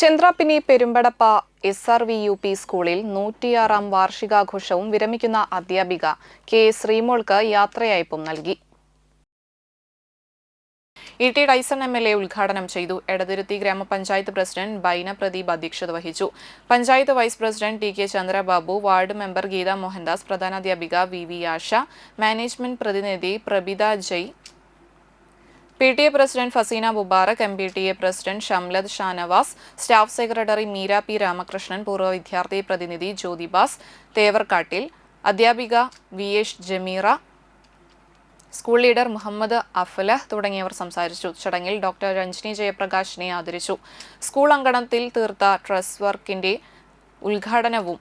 Chandrappinni Perumpadappa S R V U P സ്കൂളിൽ നൂറ്റിയാറാം വാർഷികാഘോഷവും വിരമിക്കുന്ന അധ്യാപിക കെ ശ്രീമോൾക്ക് യാത്രയയപ്പും നൽകി. E T Dyson M L A ഉദ്ഘാടനം ചെയ്തു. എടതിരുത്തി ഗ്രാമപഞ്ചായത്ത് പ്രസിഡന്റ് ബൈന പ്രദീപ് അധ്യക്ഷത വഹിച്ചു. Panchayat vice president T K Chandrababu ward member Geetha Mohandas പ്രധാനാധ്യാപിക V V Asha management പ്രതിനിധി Prabitha Jai P T A president Faseena Mubarak M P T A president Shamlad Shanavas staff secretary Meera P Ramakrishnan പൂർവ വിദ്യാർത്ഥി പ്രതിനിധി ജ്യോതിബാസ് തേവർക്കാട്ടിൽ അധ്യാപിക V H Jameera school leader Muhammad Aflah തുടങ്ങിയവർ സംസാരിച്ചു. ചടങ്ങിൽ doctor Ranjini ജയപ്രകാശിനെ ആദരിച്ചു. School അങ്കണത്തിൽ തീർത്ത ട്രസ് വർക്കിന്റെ ഉദ്ഘാടനവും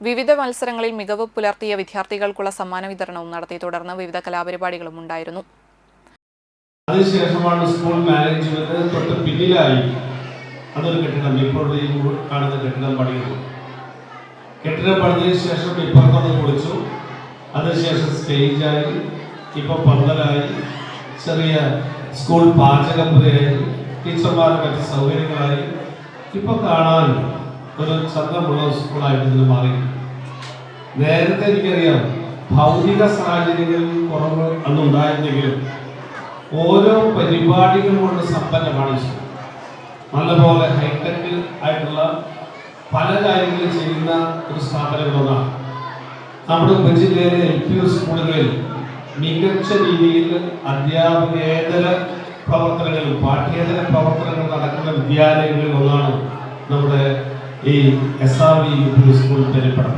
വിവിധ മത്സരങ്ങളിൽ മികവ് പുലർത്തിയ വിദ്യാർത്ഥികൾക്കുള്ള സമ്മാന വിതരണവും നടത്തി. തുടർന്ന് വിവിധ കലാപരിപാടികളും ഉണ്ടായിരുന്നു. അതിനുശേഷമാണ് സ്കൂൾ മാനേജ്മെന്റ് തൊട്ട് പിന്നിലായി അതൊരു കെട്ടിടം ഇപ്പോൾ കാണുന്ന കെട്ടിടം പണിയുന്നു. കെട്ടിടം പണിതിന് ശേഷം ഇപ്പുറത്തത് പൊളിച്ചു അതിനുശേഷം സ്റ്റേജായി ഇപ്പൊ പന്തലായി. ചെറിയ സ്കൂൾ പാചകപ്പുരയായി. ടീച്ചർമാരുടെ മറ്റ് സൗകര്യങ്ങളായി. ഇപ്പൊ കാണാൻ ഒരു ചന്തമുള്ള സ്കൂളായിട്ട് ഇതിന് മാറി. നേരത്തെ എനിക്കറിയാം ഭൗതിക സാഹചര്യങ്ങളിൽ കുറവ് അന്നുണ്ടായിരുന്നെങ്കിലും ഓരോ പരിപാടികൾ കൊണ്ട് സമ്പന്നമാണ് ഈ നല്ലപോലെ ഹൈടെക് ആയിട്ടുള്ള പല കാര്യങ്ങളും ചെയ്യുന്ന ഒരു സ്ഥാപനങ്ങളൊന്നാണ് നമ്മുടെ ഉപജില്ലയിലെ എൽ പി സ്കൂളുകളിൽ മികച്ച രീതിയിൽ അധ്യാപകേതര പ്രവർത്തനങ്ങളും പാഠ്യേതര പ്രവർത്തനങ്ങൾ നടക്കുന്ന വിദ്യാലയങ്ങളിൽ ഒന്നാണ് നമ്മുടെ ഈ S R V school Perupadam.